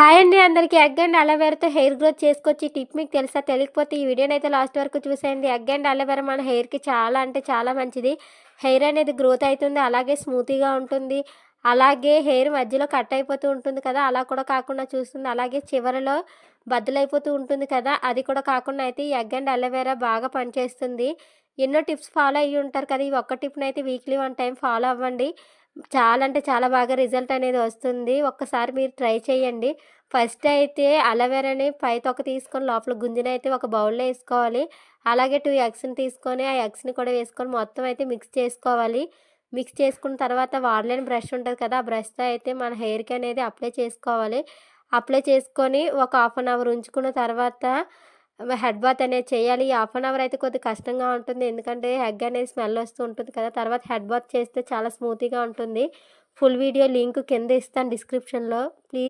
Hi అండి అందరికీ. Egg and అలోవెరాతో హెయిర్ గ్రోత్ చేసుకొచ్చి ఈ టిప్ మీకు తెలుసా? తెలియకపోతే ఈ వీడియోని అయితే లాస్ట్ వరకు చూసేయండి. ఎగ్ అండ్ అలోవెరా మన హెయిర్కి చాలా అంటే చాలా మంచిది. హెయిర్ అనేది గ్రోత్ అవుతుంది అలాగే స్మూతీగా ఉంటుంది అలాగే హెయిర్ మధ్యలో కట్ అయిపోతూ ఉంటుంది కదా అలా కూడా కాకుండా చూస్తుంది అలాగే చివరిలో బద్దలైపోతూ ఉంటుంది కదా అది కూడా కాకుండా అయితే ఈ ఎగ్ అండ్ అలోవెరా బాగా పనిచేస్తుంది. ఎన్నో టిప్స్ ఫాలో అయ్యి ఉంటారు కదా ఈ ఒక్క టిప్ని అయితే వీక్లీ వన్ టైం ఫాలో అవ్వండి. చాలా అంటే చాలా బాగా రిజల్ట్ అనేది వస్తుంది. ఒక్కసారి మీరు ట్రై చేయండి. ఫస్ట్ అయితే అలోవెరాని పై తొక్క తీసుకొని లోపల గుంజిన అయితే ఒక బౌల్లో వేసుకోవాలి. అలాగే టూ ఎగ్స్ని తీసుకొని ఆ ఎగ్స్ని కూడా వేసుకొని మొత్తం అయితే మిక్స్ చేసుకోవాలి. మిక్స్ చేసుకున్న తర్వాత వాడలేని బ్రష్ ఉంటుంది కదా ఆ బ్రష్తో అయితే మన హెయిర్కి అనేది అప్లై చేసుకోవాలి. అప్లై చేసుకొని ఒక హాఫ్ అన్ అవర్ ఉంచుకున్న తర్వాత హెడ్ బాత్ అనేది చేయాలి. ఈ హాఫ్ అన్ అవర్ అయితే కొద్దిగా కష్టంగా ఉంటుంది. ఎందుకంటే హెగ్ అనేది స్మెల్ వస్తూ ఉంటుంది కదా. తర్వాత హెడ్ బాత్ చేస్తే చాలా స్మూత్గా ఉంటుంది. ఫుల్ వీడియో లింక్ కింద ఇస్తాను డిస్క్రిప్షన్లో. ప్లీజ్